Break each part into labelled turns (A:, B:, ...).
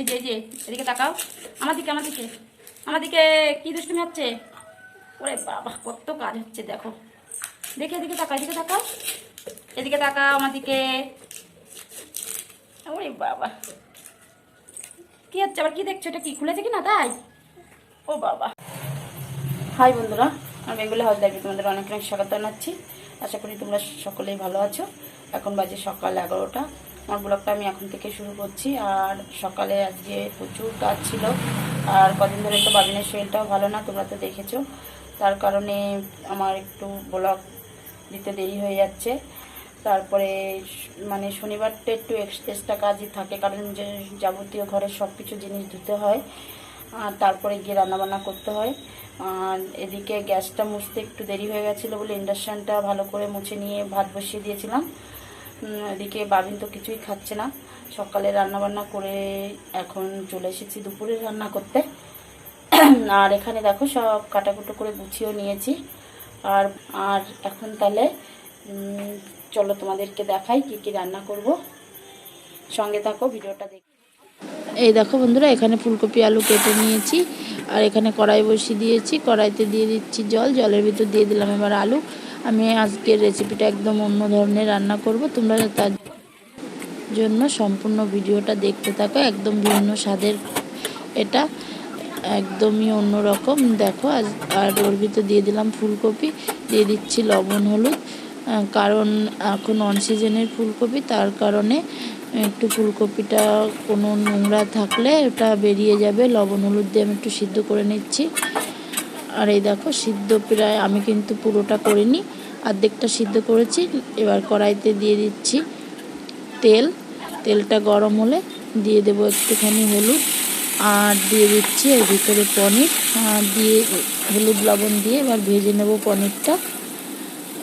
A: এই যে যে, এদিকে তাকাও। আমার দিকে আমার দিকে। আমার দিকে কি দুষ্টুমি হচ্ছে? ওরে বাবা, কত কাজ হচ্ছে, দেখো। দেখে, এদিকে তাকাও এদিকে তাকাও। এদিকে তাকাও, আমার দিকে। ওরে বাবা। কি হচ্ছে, আবার কি দেখছ? এটা কি, খুলেছে কি না তাই? ও বাবা। হাই বন্ধুরা, আমি বেঙ্গলি হাউস লাইফে তোমাদের অনেক অনেক স্বাগত জানাচ্ছি। আশা করি তোমরা সকলেই ভালো আছো। এখন বাজে সকাল এগারোটা। আমার ব্লগটা আমি এখন থেকে শুরু করছি। আর সকালে আজকে প্রচুর কাজ ছিল। আর কদিন ধরে তো বাবিনের শরীরটাও ভালো না, তোমরা তো দেখেছ। তার কারণে আমার একটু ব্লগ দিতে দেরি হয়ে যাচ্ছে। তারপরে মানে শনিবারটা একটু এক্সট্রা কাজই থাকে, কারণ যে যাবতীয় ঘরের সব কিছু জিনিস ধুতে হয়। আর তারপরে গিয়ে রান্নাবান্না করতে হয়। আর এদিকে গ্যাসটা মুছতে একটু দেরি হয়ে গেছিল বলে ইন্ডাকশানটা ভালো করে মুছে নিয়ে ভাত বসিয়ে দিয়েছিলাম। এদিকে বাবিন তো কিছুই খাচ্ছে না। সকালে রান্নাবান্না করে এখন চলে এসেছি দুপুরে রান্না করতে। আর এখানে দেখো সব কাটাকুটো করে গুছিয়েও নিয়েছি। আর আর এখন তাহলে চলো তোমাদেরকে দেখাই কি কি রান্না করব। সঙ্গে থাকো, ভিডিওটা দেখ।
B: এই দেখো বন্ধুরা, এখানে ফুলকপি, আলু কেটে নিয়েছি। আর এখানে কড়াই বসিয়ে দিয়েছি। কড়াইতে দিয়ে দিচ্ছি জল, জলের ভিতর দিয়ে দিলাম এবার আলু। আমি আজকের রেসিপিটা একদম অন্য ধরনের রান্না করব। তোমরা তার জন্য সম্পূর্ণ ভিডিওটা দেখতে থাকো, একদম ভিন্ন স্বাদের এটা, একদমই অন্যরকম দেখো, আজ- আর ওর ভিতর দিয়ে দিলাম ফুলকপি, দিয়ে দিচ্ছি লবণ, হলুদ কারণ এখন অন সিজনের ফুলকপি, তার কারণে একটু ফুলকপিটা কোনো নোংরা থাকলে ওটা বেরিয়ে যাবে। লবণ, হলুদ দিয়ে আমি একটু সিদ্ধ করে নিচ্ছি। আর এই দেখো, সিদ্ধ প্রায় আমি কিন্তু পুরোটা করিনি, অর্ধেকটা সিদ্ধ করেছি। এবার কড়াইতে দিয়ে দিচ্ছি তেল। তেলটা গরম হলে দিয়ে দেবো একটুখানি হলুদ, আর দিয়ে দিচ্ছি এর ভিতরে পনির। আর দিয়ে হলুদ লবণ দিয়ে এবার ভেজে নেব পনিরটা।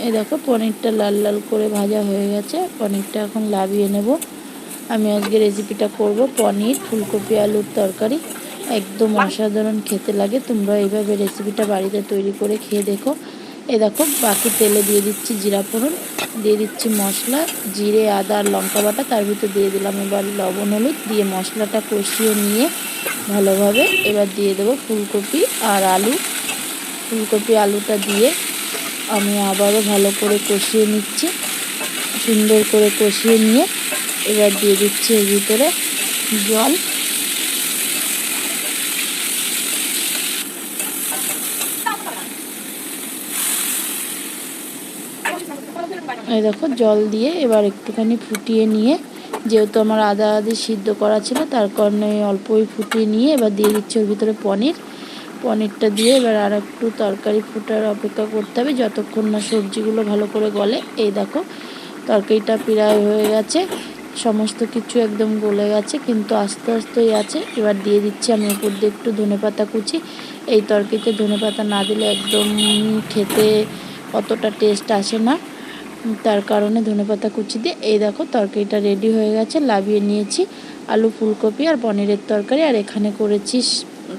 B: এই দেখো, পনিরটা লাল লাল করে ভাজা হয়ে গেছে। পনিরটা এখন লাভিয়ে নেব। আমি আজকে রেসিপিটা করব পনির, ফুলকপি, আলুর তরকারি। একদম অসাধারণ খেতে লাগে। তোমরা এইভাবে রেসিপিটা বাড়িতে তৈরি করে খেয়ে দেখো। এই দেখো বাকি তেলে দিয়ে দিচ্ছি জিরা ফোড়ন দিয়ে দিচ্ছি মশলা জিরে আদা আর লঙ্কা বাটা তার ভিতর দিয়ে দিলাম এবার লবণ হলুদ দিয়ে মশলাটা কষিয়ে নিয়ে ভালোভাবে এবার দিয়ে দেবো ফুলকপি আর আলু। ফুলকপি আলুটা দিয়ে আমি আবারও ভালো করে কষিয়ে নিচ্ছি। সুন্দর করে কষিয়ে নিয়ে এবার দিয়ে দিচ্ছি এর ভিতরে জল। এই দেখো, জল দিয়ে এবার একটুখানি ফুটিয়ে নিয়ে, যেহেতু আমার আদা আদি সিদ্ধ করা ছিল, তার কারণে অল্পই ফুটিয়ে নিয়ে এবার দিয়ে দিচ্ছি ওর ভিতরে পনির। পনিরটা দিয়ে এবার আর একটু তরকারি ফুটার অপেক্ষা করতে হবে, যতক্ষণ না সবজিগুলো ভালো করে গলে। এই দেখো, তরকারিটা প্রায় হয়ে গেছে, সমস্ত কিছু একদম গলে গেছে, কিন্তু আস্তে আস্তেই আছে। এবার দিয়ে দিচ্ছি আমি উপর দিয়ে একটু ধনেপাতা কুচি। এই তরকারিতে ধনেপাতা না দিলে একদম খেতে অতটা টেস্ট আসে না। তার কারণে ধনেপাতা কুচি দিয়ে, এই দেখো তরকারিটা রেডি হয়ে গেছে, লাভিয়ে নিয়েছি আলু ফুলকপি আর পনিরের তরকারি। আর এখানে করেছি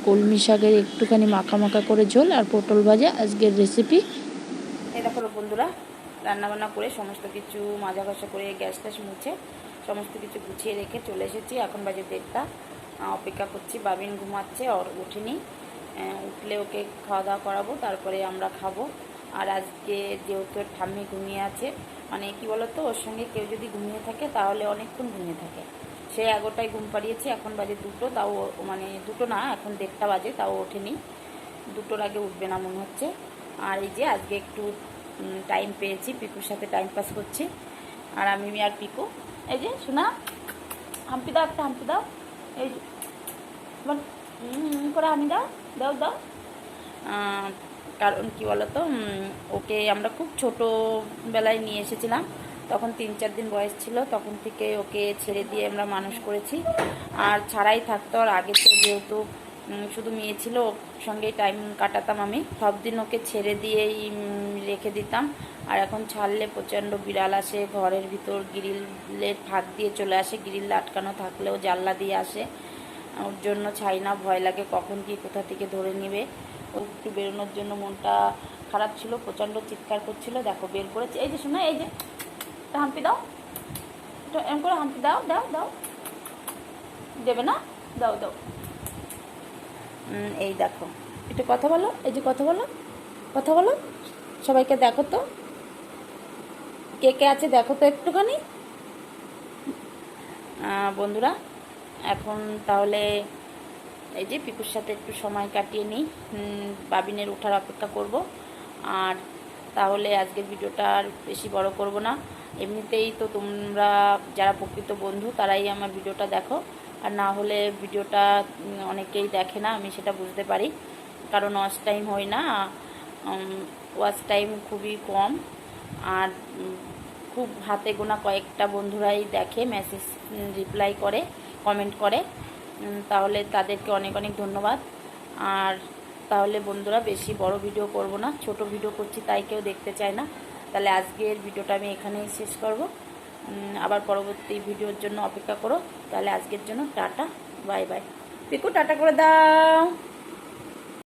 B: কলমি শাকের একটুখানি মাখা মাখা করে ঝোল আর পটল ভাজা আজকের রেসিপি
A: এই দেখো বন্ধুরা, রান্নাবান্না করে সমস্ত কিছু মাজা ঘষা করে গ্যাস ট্যাস মুছে সমস্ত কিছু গুছিয়ে রেখে চলে এসেছি। এখন বাজে দেড়টা অপেক্ষা করছি, বাবিন ঘুমাচ্ছে, ওর উঠেনি। উঠলে ওকে খাওয়া দাওয়া করাবো, তারপরে আমরা খাব। আর আজকে যেহেতু ঠাম্মি ঘুমিয়ে আছে মানে কি বলতো, ওর সঙ্গে কেউ যদি ঘুমিয়ে থাকে তাহলে অনেকক্ষণ ঘুমিয়ে থাকে। সে এগারোটায় ঘুম পাড়িয়েছে, এখন বাজে দুটো, তাও মানে দুটো না, এখন দেড়টা বাজে, তাও ওঠেনি। দুটোর আগে উঠবে না মনে হচ্ছে। আর এই যে আজকে একটু টাইম পেয়েছি, পিকুর সাথে টাইম পাস করছি। আর আমি আর পিকু, এই যে শোনা হাম্পি দাও একটা, হাম্পি দাও। এই করে আমি দাও দাও দাও। কারণ কি বলতো ওকে আমরা খুব ছোটোবেলায় নিয়ে এসেছিলাম। তখন তিন চার দিন বয়স ছিল, তখন থেকে ওকে ছেড়ে দিয়ে আমরা মানুষ করেছি। আর ছাড়াই থাকতো, আর আগে তো যেহেতু শুধু মেয়ে ছিল, ওর সঙ্গেই টাইম কাটাতাম আমি। সব দিন ওকে ছেড়ে দিয়েই রেখে দিতাম। আর এখন ছাড়লে প্রচণ্ড বিড়াল আসে, ঘরের ভিতর গ্রিলের ফাঁক দিয়ে চলে আসে, গ্রিল আটকানো থাকলেও জানলা দিয়ে আসে। ওর জন্য ছাই না, ভয় লাগে কখন কি কোথা থেকে ধরে নেবে। একটু বেরোনোর জন্য মনটা খারাপ ছিল, প্রচণ্ড চিৎকার করছিল। দেখো, বের করেছে। এই যে শোনো, এই যে হাম্পি দাও। একটু এম করে হাম্পি, দাও দাও দাও। দেবে না? দাও দাও। এই দেখো। একটু কথা বলো, এই যে কথা বলো কথা বলো। সবাইকে দেখো তো। কে কে আছে দেখো তো একটুখানি। বন্ধুরা, এখন তাহলে এই যে পিকুর সাথে একটু সময় কাটিয়ে নিই। বাবিনের ওঠার অপেক্ষা করব। আর তাহলে আজকের ভিডিওটা আর বেশি বড় করব না। এমনিতেই তো তোমরা যারা প্রকৃত বন্ধু, তারাই আমার ভিডিওটা দেখো। আর না হলে ভিডিওটা অনেকেই দেখে না, আমি সেটা বুঝতে পারি। কারণ ওয়াচ টাইম হয় না। ওয়াচ টাইম খুবই কম। আর খুব হাতে গোনা কয়েকটা বন্ধুরাই দেখে, মেসেজ রিপ্লাই করে, কমেন্ট করে। তাহলে তাদেরকে অনেক অনেক ধন্যবাদ। আর তাহলে বন্ধুরা, বেশি বড় ভিডিও করব না, ছোট ভিডিও করছি, তাই কেউ দেখতে চায় না। তাহলে আজকের ভিডিওটা আমি এখানেই শেষ করব। আবার পরবর্তী ভিডিওর জন্য অপেক্ষা করো। তাহলে আজকের জন্য tata, bye bye. Piku, tata করে দাও।